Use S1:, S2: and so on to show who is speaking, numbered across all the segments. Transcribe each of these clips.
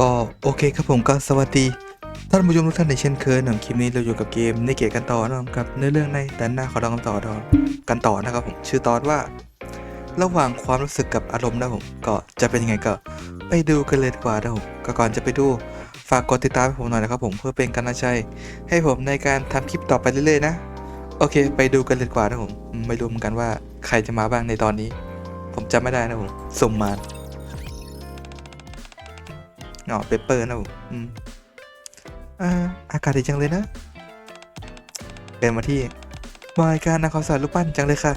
S1: ก็โอเคครับผมก็สวัสดีท่านผู้ชมทุกท่านในเช่นเคยหนังคลิปนี้เราอยู่กับเกมในเกตกันต่อนะครับกับเนื้อเรื่องในด้านหน้าขอลองกันต่อดอกันต่อนะครับผมชื่อตอนว่า ระหว่างความรู้สึกกับอารมณ์นะผมก็จะเป็นยังไงก็ไปดูกันเลยดีกว่านะผมก็ก่อนจะไปดูฝากกดติดตามให้ผมหน่อยนะครับผมเพื่อเป็นกำลังใจให้ผมในการทำคลิปต่อไปเรื่อยๆนะโอเค ไปดูกันเลยดีกว่านะผมไม่รู้เหมือนกันว่าใครจะมาบ้างในตอนนี้ ผมจำไม่ได้นะผมสมมา อ๋อเปเปอร์นะผมอืมอ่าอากาศดีจังเลยนะ เป็นมาที่บอยการนำความสะอาดรูปปั้นจังเลยค่ะ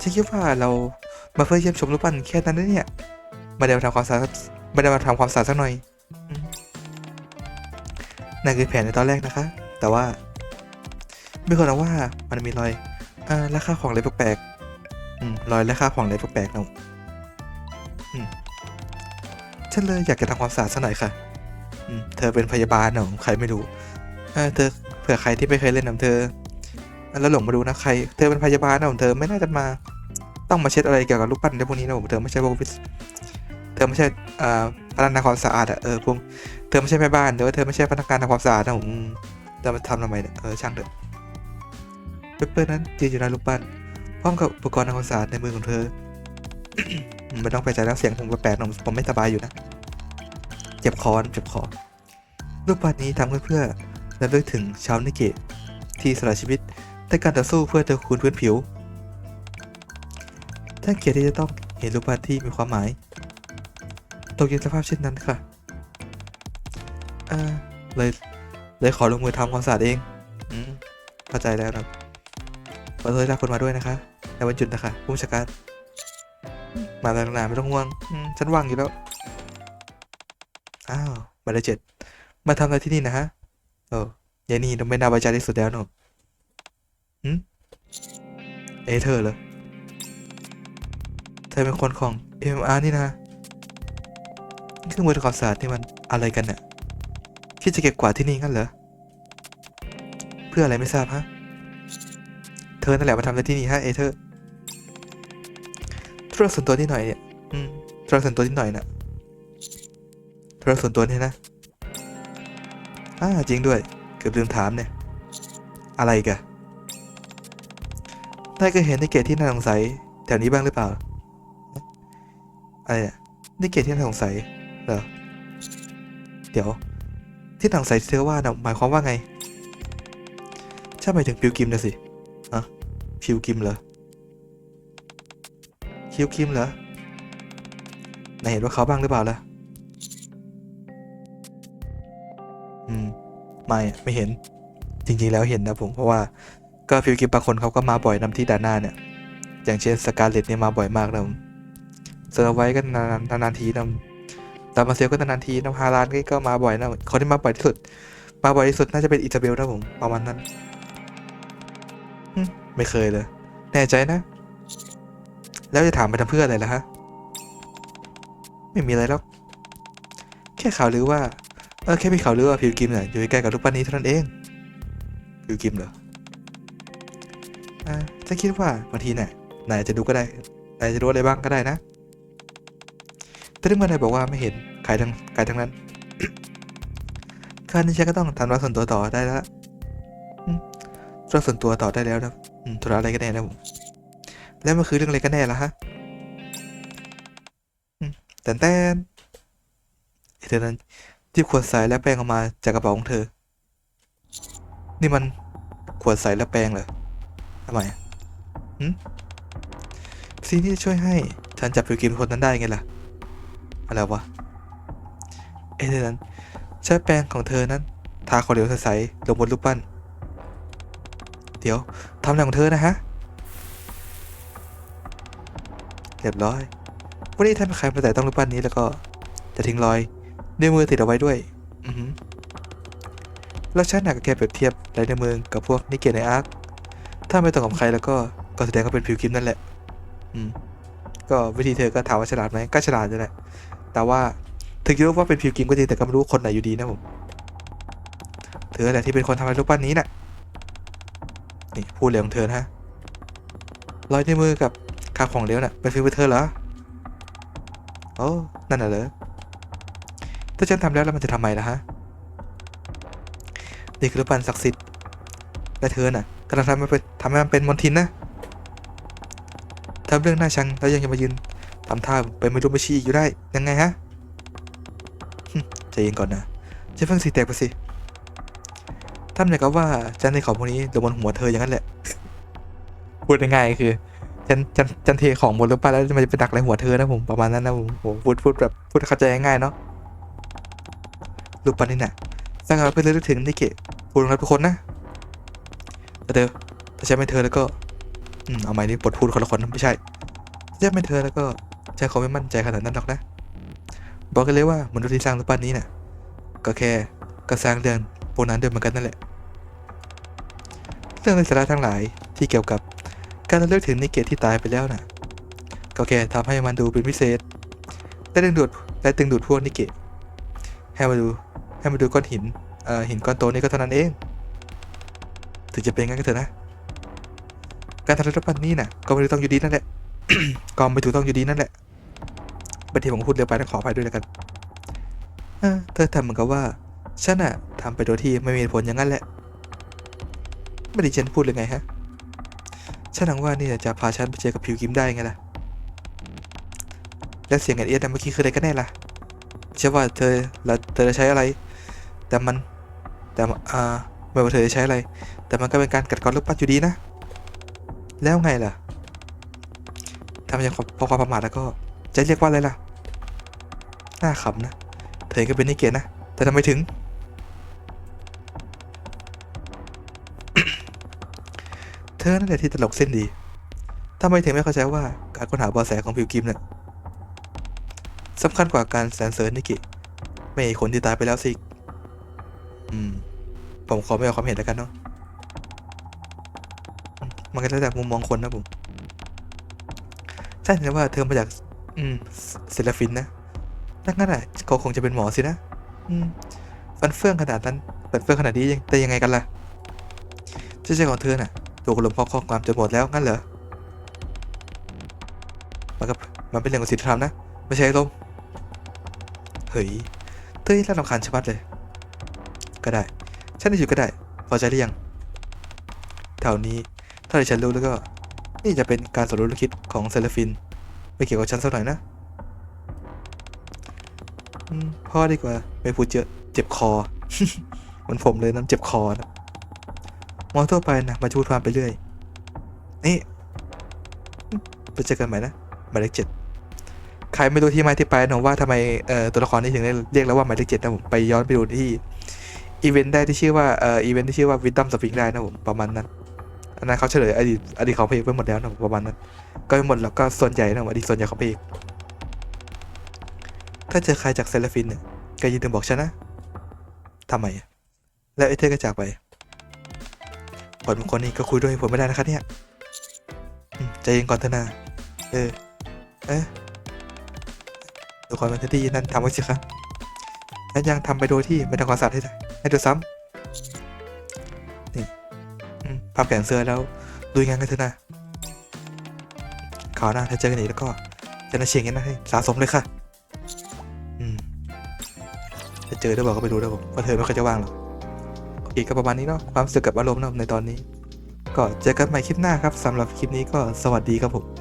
S1: ฉันคิดว่าเรามาเพื่อเยี่ยมชมรูปปั้นแค่นั้นนะเนี่ยไม่ได้มาทำความสะอาดไม่ได้มาทำความสะอาดสักหน่อยอนั่นคือแผนในตอนแรกนะคะ แต่ว่า ไม่ควรเอาว่ามันมีรอยอ่าราคาของอะไรแปลกๆรอยราคาของอะไรแปลกๆนะอืม ฉันเลยอยากจะทำความสะอาดสักหน่อยค่ะเธอเป็นพยาบาลเหรอใครไม่รู้เธอเผื่อใครที่ไม่เคยเล่นน้ำเธอ แล้วหลงมาดูนะใคร เธอเป็นพยาบาลนะผมเธอไม่น่าจะมา ต้องมาเช็ดอะไรเกี่ยวกับรูปปั้นในพวกนี้นะผมเธอไม่ใช่พวกวิศเธอไม่ใช่พนักงานความสะอาดอะเออพวกเธอไม่ใช่แม่บ้านหรือว่าเธอไม่ใช่พนักงานทำความสะอาดนะผมอืมาทำทำไมเนี่ยเออช่างเถอะเปเปอร์นั้นยืนอยู่หน้ารูปปั้นพร้อมกับอุปกรณ์ทำความสะอาดในมือของเธอไม่ต้องไปใจแล้วเสียงผมแปลกๆผมไม่สบายอยู่นะ จ็บคอนเจ็บคอรูปปั้นนี้ทำเพื่อระลึกถึงชาวนิเกะที่สละชีวิตในการต่อสู้เพื่อเติมคูณพื้นผิวท่านเกียรติที่จะต้องเห็นรูปปั้นที่มีความหมาย ตกอยู่ในสภาพเช่นนั้นค่ะอ่าเลยเลยขอลงมือทำความสะอาดเองอืมเข้าใจแล้วครับขอโทษที่รับคนมาด้วยนะคะในวันหยุดนะคะผู้บัญชาการมาตั้งนานไม่ต้องห่วงฉันว่างอยู่แล้ว อ้าวมาเลเจ็ดมาทำอะไรที่นี่นะฮะโอ้ยายนี่ต้องไม่น่าไว้ใจที่สุดแล้วเนอะหืมเอเธอร์เหรอเธอเป็นคนของ MMR นี่นะเครื่องมือทำความสะอาดนี่มันอะไรกันเนี่ยคิดจะเก็บกวาดที่นี่งั้นเหรอ เพื่ออะไรไม่ทราบฮะ เธอนั่นแหละมาทำอะไรที่นี่ฮะเอเธอร์ธุระส่วนตัวนิดหน่อยเนี่ย อืมธุระส่วนตัวนิดหน่อยนะ ธุระส่วนตัวเนี่ยนะอ่าจริงด้วย เกือบลืมถามเนี่ย อะไรกันนายเคยเห็นนิเกตที่น่าสงสัยแถวนี้บ้างหรือเปล่า อะไรเนี่ยนิเกตที่น่าสงสัยเหรอ เดี๋ยว ที่น่าสงสัยที่เธอว่านะหมายความว่าไงใช่หมายถึงพิวกิมนะสิอะพิวกิมเหรอคิวคิมเหรอนายเห็นว่าเขาบ้างหรือเปล่าล่ะ ไม่ไม่เห็นจริงๆแล้วเห็นนะผมเพราะว่าก็ฟิวกิมบางคนเขาก็มาบ่อยนำที่ด่านหน้าเนี่ย อย่างเช่นสกาเลตเนี่ยมาบ่อยมากนะผมเซอร์ไว้ก็นานนานทีนะดามาเซลก็นานทีนะฮาลานก็มาบ่อยนะคนที่มาบ่อยที่สุด มาบ่อยที่สุดน่าจะเป็นอิซาเบลนะผมประมาณนั้นไม่เคยเลย แน่ใจนะ แล้วจะถามไปทำเพื่ออะไรล่ะฮะ ไม่มีอะไรแล้วแค่ข่าวลือว่า เออแค่มีข่าวลือว่าพิวกิมเนี่ยอยู่ใกล้กับรูปปั้นนี้เท่านั้นเองพิวกิมเหรออ่าฉันคิดว่าบางทีเนี่ยนายจะดูก็ได้นายจะรู้อะไรบ้างก็ได้นะ แต่ที่เมื่อนายบอกว่าไม่เห็นใครทั้งใครทั้งนั้นคราวนี้ฉันก็ต้องทำธุระส่วนตัวต่อได้แล้วธุระส่วนตัวต่อได้แล้วนะธุระอะไรก็ได้นะผมแล้วมันคือเรื่องอะไรกันแน่ล่ะฮะแต่แต่ไอ้เธอนั้น หยิบขวดใสและแป้งออกมาจากกระเป๋าของเธอ นี่มันขวดใสและแป้งเหรอทำไมอะหืมสิ่งที่จะช่วยให้ฉันจับฟิวกิมคนนั้นได้ไงล่ะ อะไรวะไอ้เธอนั้นใช้แป้งของเธอนั้น ทาขาเหลวใสๆลงบนรูปปั้น เดี๋ยวทำอะไรของเธอนะฮะ เรียบร้อยวันนี้ท่านใครมาแต่ต้องรูปปั้นนี้แล้วก็จะทิ้งรอย นิ้วมือติดเอาไว้ด้วยอือหือแล้วฉันหนักแค่เปรียบเทียบลายนิ้วมือกับพวกนิเกในอาร์คถ้าไม่ตรงกับใครแล้วก็ก็แสดงว่าเป็นผิวคิมนั่นแหละ อืม ก็วิธีเธอก็ถามว่าฉลาดไหมก็ฉลาดนั่นแหละ แต่ว่าถึงจะรู้ว่าเป็นผิวคิมก็จริงแต่ก็ไม่รู้คนไหนอยู่ดีนะผมเธอแหละที่เป็นคนทำลายรูปปั้นนี้น่ะนี่พูดเร็วของเธอนะฮะรอยนิ้วมือกับคาบของเหลวน่ะเป็นฟิลเธอเหรอโอ้นั่นน่ะเหรอ ถ้าฉันทำแล้วแล้วมันจะทำไมล่ะฮะนี่คือรูปปั้นศักดิ์สิทธิ์และเธอน่ะกำลังทำมันเป็นทำให้มันเป็นมนทินนะทำเรื่องหน่าชังแล้วยังจะมายืนทำท่าเป็นไม่รู้ไม่ชี้อยู่ได้ยังไงฮะใจเย็นก่อนนะจะเพิ่งสีแตกไปสิทำอย่ากับว่าจันในของพวกนี้ลงบนหัวเธออย่างนั้นแหละ พูดง่ายๆคือจันจันจันเทของบนรูปปั้นแล้วมันจะไปดักในหัวเธอนะผมประมาณนั้นนะผมโหพูดพูดแบบพูดเข้าใจง่ายๆเนาะ รูปปั้นนี่น่ะสร้างมาเพื่อระลึกถึงนิเกะพูดรับทุกคนนะแต่เธอถ้าฉันไม่เธอแล้วก็อืมเอาใหม่นี่บทพูดคนละคนไม่ใช่ถ้าฉันไม่เธอแล้วก็ฉันคงไม่มั่นใจขนาดนั้นหรอกนะ บอกกันเลยว่ามนุษย์ที่สร้างรูปปั้นนี้น่ะก็แค่ก็สร้างเรื่องพวกนั้นด้วยเหมือนกันนั่นแหละ เรื่องในสาระทั้งหลายที่เกี่ยวกับการระลึกถึงนิเกะที่ตายไปแล้วน่ะ ก็แค่ทำให้มันดูเป็นพิเศษ และดึงดูดและดึงดูดพวกนิเกะให้มาดู ให้มาดูก้อนหินเอ่อหินก้อนโตนี้ก็เท่านั้นเอง ถึงจะเป็นงั้นก็เถอะนะ การทำรูปปั้นนี้น่ะก็ไม่ถูกต้องอยู่ดีนั่นแหละก็ไม่ถูกต้องอยู่ดีนั่นแหละบางทีผมพูดเร็วไปต้องขออภัยด้วยแล้วกันเธอทำเหมือนกับว่าฉันอะทำไปโดยที่ไม่มีผลอย่างนั้นแหละ ไม่ได้ฉันพูดเลยไงฮะฉันหวังว่านี่จะพาฉันไปเจอกับผิวกิมได้ไงล่ะ และเสียงแอนเอียดเมื่อกี้คืออะไรกันแน่ล่ะไม่ใช่ว่าเธอละเธอจะใช้อะไร แต่มันแต่อ่าไม่ว่าเธอจะใช้อะไร แต่มันก็เป็นการกัดกร่อนรูปปั้นอยู่ดีนะ แล้วไงล่ะทำอย่างพอความประมาทแล้วก็จะเรียกว่าอะไรล่ะน่าขำนะ เธอก็เป็นนิเกตนะ แต่ทำไมถึง เธอนั่นแหละที่ตลกเส้นดีทำไมถึงไม่เข้าใจว่าการค้นหาเบาะแสของผิวกิมเนี่ยสำคัญกว่าการแสนเสริญนิกิ ไม่ใช่คนที่ตายไปแล้วสิ อืม ผมขอไม่เอาความเห็นแล้วกันเนาะ มันก็แล้วแต่มุมมองคนนะผมใช่แต่ว่าเธอมาจาก อืมศิลฟินนะถ้างั้นอะเขาคงจะเป็นหมอสินะ อืม ฟันเฟื่องขนาดนั้นฟันเฟื่องขนาดนี้ยังแต่ยังไงกันล่ะเจ้าใจของเธอน่ะถูกลมเพราะข้อความจนหมดแล้วงั้นเหรอ มันก็มันเป็นเรื่องของศีลธรรมนะ ไม่ใช่ลมเฮ้ยเธอนี่น่ารำคาญชะมัดเลย ก็ได้ ฉันจะอยู่ก็ได้ พอใจหรือยังแถวนี้ ถ้าที่ฉันรู้แล้วก็ นี่จะเป็นการสมรู้ร่วมคิดของเซเลฟิน ไม่เกี่ยวกับฉันสักหน่อยนะพ่อดีกว่าไม่พูดเยอะเจ็บคอเหมือนผมเลยน้ำเจ็บคอนะมองทั่วไปนะมาพูดความไปเรื่อยนี่ไปเจอกันใหม่นะหมายเลขเจ็ดใครไม่รู้ที่มาที่ไปนะว่าทำไมตัวละครนี้ถึงได้เรียกแล้วว่าหมายเลขเจ็ดนะผมไปย้อนไปดูที่ อีเวนต์ได้ที่ชื่อว่าเอ่ออีเวนต์ที่ชื่อว่าวิดดัมสปริงได้นะผมประมาณนั้นอันนั้นเขาเฉลยอดีตอดีตของเพระเอกไปหมดแล้วนะผมประมาณนั้น ก็ไม่หมดแล้วก็ส่วนใหญ่นะอดีตส่วนใหญ่ของพระเอกถ้าเจอใครจากเซลฟินเนี่ยก็ย่าลืมบอกฉันนะทำไม แล้วไอ้เธอก็จากไปผลบางคนนี่ก็คุยด้วยผมไม่ได้นะครับเนี่ยใจเย็นก่อนเถอะนะเออ เอ๊ะดูความเป็นที่นั่นทำไว้สิครับ และยังทำไปโดยที่ไม่ทำความสะอาดให้ได้ ให้ดูซ้ำนี่อืมพับแขนเสื้อแล้วดูงานกันเถอะนะข่าวหน้าถ้าเจอกันอีกแล้วก็จะน่าเชียงกันนะให้สะสมเลยค่ะ อืมจะเจอได้บอกก็ไปดูได้ผมว่าเธอไม่ค่อยจะว่างหรอกโอเคก็ประมาณนี้เนาะความสึกกับอารมณ์เนาะในตอนนี้ ก็เจอกันใหม่คลิปหน้าครับสำหรับคลิปนี้ก็สวัสดีครับผม